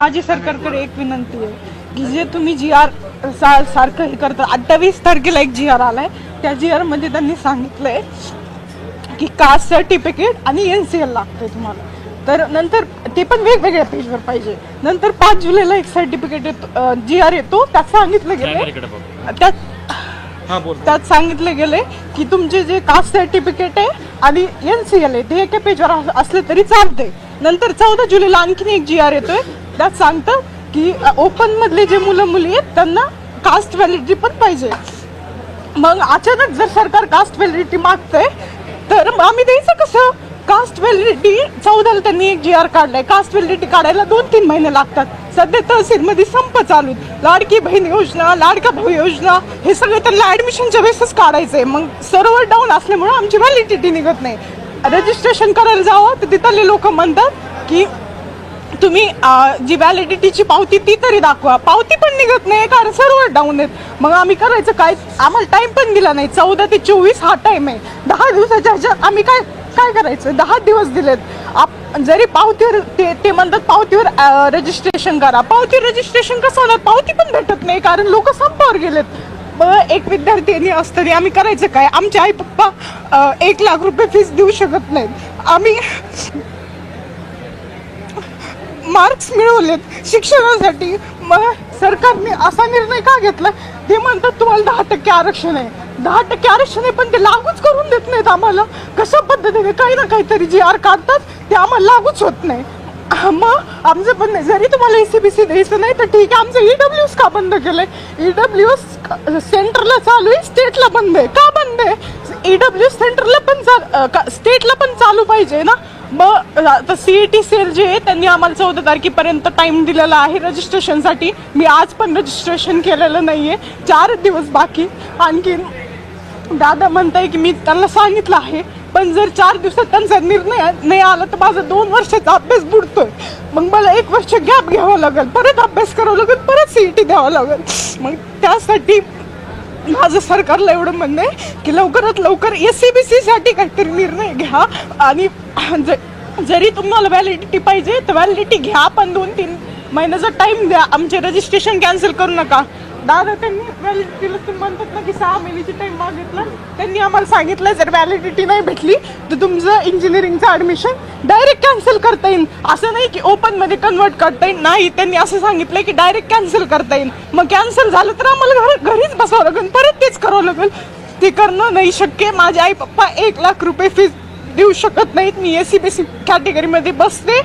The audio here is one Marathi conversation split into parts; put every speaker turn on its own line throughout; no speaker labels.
माझी सरकारकडे एक विनंती आहे की जे तुम्ही जी आर सारखं हे करता. अठ्ठावीस तारखेला एक जी आर आलाय. त्या जी आरमध्ये त्यांनी सांगितलंय की कास्ट सर्टिफिकेट आणि एन सी एल लागतंय तुम्हाला. तर नंतर ते पण वेगवेगळ्या पेजवर पाहिजे. नंतर पाच जुलैला एक सर्टिफिकेट येतो जी आर येतो. त्यात सांगितलं गेलं त्यात
हा
त्यात सांगितलं गेलंय की तुमचे जे कास्ट सर्टिफिकेट आहे आणि एन सी एल आहे ते एका पेजवर अस- असले तरी चालते नंतर चौदा जुलैला आणखीन एक जी आर येतोय. त्यात सांगतं की ओपनमधले जे मुलं मुली आहेत त्यांना कास्ट व्हॅलिडिटी पण पाहिजे. मग अचानक जर सरकार कास्ट व्हॅलिडिटी मागतंय तर मग आम्ही द्यायचं कसं? कास्ट व्हॅलिडिटी चौदाला त्यांनी एक जी आर काढलाय. कास्ट व्हॅलिडिटी काढायला दोन तीन महिने लागतात. सध्या तहसीलमध्ये संप चालू लाडकी बहीण योजना लाडका भाऊ योजना हे सगळं त्यांना ॲडमिशनच्या वेळेसच काढायचंय. मग सर्व्हर डाऊन असल्यामुळं आमची व्हॅलिडिटी निघत नाही. रजिस्ट्रेशन करायला जावं तर तिथले लोक म्हणतात की तुम्ही जी व्हॅलिडिटीची पावती ती तरी दाखवा. पावती पण निघत नाही कारण सर्व्हर डाऊन आहेत. मग आम्ही करायचं काय? आम्हाला टाईम पण दिला नाही. चौदा ते चोवीस हा टाईम आहे. दहा दिवसाच्या ह्याच्यात आम्ही काय काय करायचं? दहा दिवस दिलेत. आप जरी पावतीवर ते ते म्हणतात पावतीवर रजिस्ट्रेशन करा. पावती रजिस्ट्रेशन कसं होणार? पावती पण भेटत नाही कारण लोक संपावर गेलेत. मग एक विद्यार्थ्यांनी असताना आम्ही करायचं काय? आमचे आई पप्पा एक लाख रुपये फीस देऊ शकत नाहीत. आम्ही मार्क्स मिळवलेत शिक्षणासाठी. मग सरकारने असा निर्णय का घेतला? ते म्हणतात तुम्हाला दहा टक्के आरक्षण आहे. दहा टक्के आरक्षण आहे पण ते लागूच करून देत नाहीत आम्हाला. कशा पद्धतीने? काही ना काहीतरी जी आर काढतात ते आम्हाला लागूच होत नाही. मग आमचं पण नाही. जरी तुम्हाला ए सी बी सी द्यायचं नाही तर ठीक आहे आमचं ई डब्ल्यूस का बंद केलं आहे ई डब्ल्यू एस सेंटरला चालू आहे स्टेटला बंद आहे. का बंद आहे? ई डब्ल्यू सेंटरला पण चाल स्टेटला पण चालू पाहिजे ना? मग आता सीईटी सेल जे आहे त्यांनी आम्हाला चौदा तारखेपर्यंत टाइम दिलेला आहे रजिस्ट्रेशनसाठी मी आज पण रजिस्ट्रेशन केलेलं नाही आहे चार दिवस बाकी. आणखीन दादा म्हणताय की मी त्यांना सांगितलं आहे पण जर चार दिवसात त्यांचा निर्णय नाही आला तर माझा दोन वर्षाचा अभ्यास बुडतोय. मग मला एक वर्ष गॅप घ्यावं लागेल परत अभ्यास करावं लागेल परत सीईटी द्यावं लागेल. मग त्यासाठी माझं सरकारला एवढं म्हणणं आहे की लवकरात लवकर एस सी बी सीसाठी काहीतरी निर्णय घ्या आणि ज- जरी तुम्हाला व्हॅलिडिटी पाहिजे तर व्हॅलिडिटी घ्या. पण दोन तीन महिन्याचा टाईम द्या. आमचे रजिस्ट्रेशन कॅन्सल करू नका. दादा त्यांनी व्हॅलिडिटीला तुम्ही म्हणतात ना की सहा महिन्याची टाइम मागितला. त्यांनी आम्हाला सांगितलं जर व्हॅलिडिटी नाही भेटली तर तुमचं इंजिनिअरिंगचं ऍडमिशन डायरेक्ट कॅन्सल करता येईल. असं नाही की ओपनमध्ये कन्वर्ट करता येईल. नाही त्यांनी असं सांगितलं की डायरेक्ट कॅन्सल करता येईल. मग कॅन्सल झालं तर आम्हाला घर घरीच बसावं लागेल. परत तेच करावं लागेल. ते करणं नाही शक्य. माझे आई पप्पा एक लाख रुपये फीस देऊ शकत नाहीत. मी एस सी बी सी कॅटेगरीमध्ये बसते.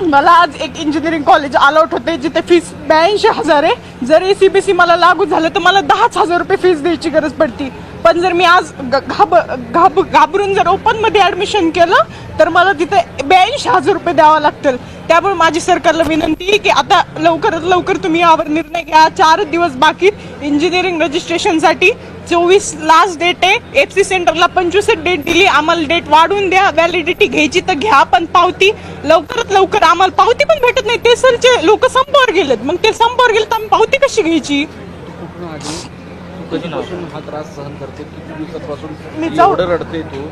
मला आज एक इंजिनिअरिंग कॉलेज अलॉट होते जिथे फीस ब्याऐंशी हजार आहे. जर ए सी बी सी मला लागू झालं तर मला दहाच हजार रुपये फीस द्यायची गरज पडती. पण जर मी आज ग- घाब घाब घाबरून जर ओपनमध्ये ॲडमिशन केलं तर मला तिथे ब्याऐंशी हजार रुपये द्यावं लागतील. त्यामुळे माझी सरकारला विनंती आहे की आता लवकरात लवकर तुम्ही यावर निर्णय घ्या. चार दिवस बाकी इंजिनिअरिंग रजिस्ट्रेशनसाठी चोवीस लास्ट डेट आहे. एफ सी सेंटरला पंचवीस डेट दिली. आम्हाला डेट वाढवून द्या. व्हॅलिडिटी घ्यायची तर घ्या पण पावती लवकरात लवकर आम्हाला पावती पण भेटत नाही. ते सरचे लोक संपावर गेलेत. मग ते संपावर गेले तर आम्ही पावती कशी घ्यायची?
कधीपासून हा त्रास सहन करते. किती दिवसापासून
मी
एवढं रडते तू?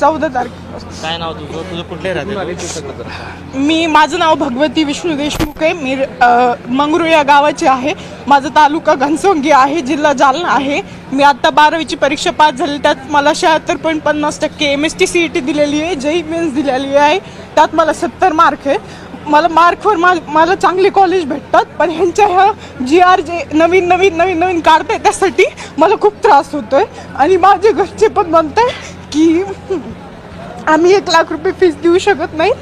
चौदा तारखेपासून
काय नाव तुझं? तुझं कुठले
कुठून
राहते
आली ते सगळं जरा
मी माझं नाव भगवती विष्णू देशमुख आहे. मी अ, मंगरू या गावाचे आहे. माझा तालुका घनसोंगी आहे जिल्हा जालना आहे. मी आता बारावीची परीक्षा पास झाली. त्यात मला शहात्तर पॉईंट पन्नास टक्के M S T C E T दिलेली आहे जई मेन्स दिलेली आहे. त्यात मला सत्तर मार्क आहे मला मार्कवर मा मला चांगले कॉलेज भेटतात पण ह्यांच्या ह्या जी आर जे नवीन नवीन नवीन नवीन काढताय त्यासाठी मला खूप त्रास होतो आहे आणि माझे घरचे पण म्हणताय की आम्ही एक लाख रुपये फीस देऊ शकत नाही.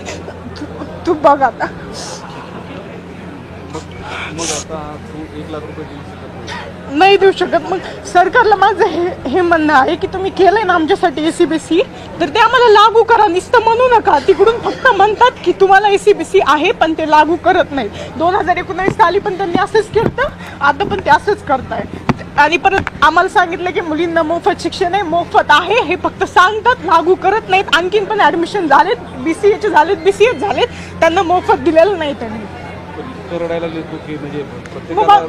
तू- तू बघ आता.
मग आता तू एक लाख रुपये देऊ शकत नाही
देऊ शकत. मग सरकारला माझं हे हे म्हणणं आहे की तुम्ही केलंय ना आमच्यासाठी ए सी बी सी तर ते आम्हाला लागू करा. नुसतं म्हणू नका. तिकडून फक्त म्हणतात की तुम्हाला ए सी बी सी आहे पण ते लागू करत नाही. दोन हजार एकोणावीस साली पण त्यांनी असंच केलं आता पण ते असंच करताय. आणि परत आम्हाला सांगितलं की मुलींना मोफत शिक्षण आहे मोफत आहे हे फक्त सांगतात लागू करत नाहीत. आणखीन पण ॲडमिशन झालेत बी सी एचे झालेत बी सी एच झालेत. त्यांना मोफत दिलेलं नाही त्यांनी.
इतकं रडायला लागले तू की म्हणजे प्रत्येकाला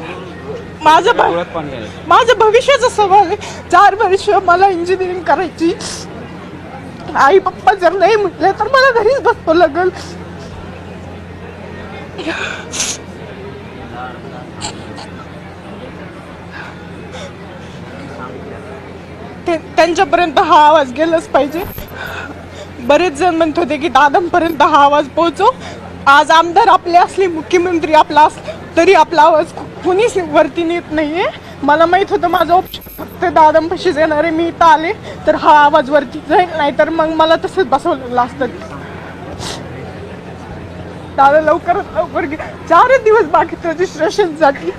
माझं भ-
डोळ्यात पाणी आहे.
माझं भविष्याचा सवाल आहे. चार वर्ष मला इंजिनिअरिंग करायची. आई पप्पा जर नाही म्हटले तर मला घरीच बसतो लागल. ते त्यांच्यापर्यंत हा आवाज गेलाच पाहिजे. बरेच जण म्हणत होते की दादांपर्यंत हा आवाज पोहोचो. आज आमदार आपले असले मुख्यमंत्री आपला अस तरी आपला आवाज कुणीच वरती नेत नाहीये. मला माहीत होतं माझं ऑप्शन फक्त दादांपाशीच येणार आहे मी इथं आले तर हा आवाज वरती जाईल नाहीतर मग मला तसंच बसवलेलं असतं. दादा लवकरात लवकर घे. चारच दिवस बाकी रजिस्ट्रेशनसाठी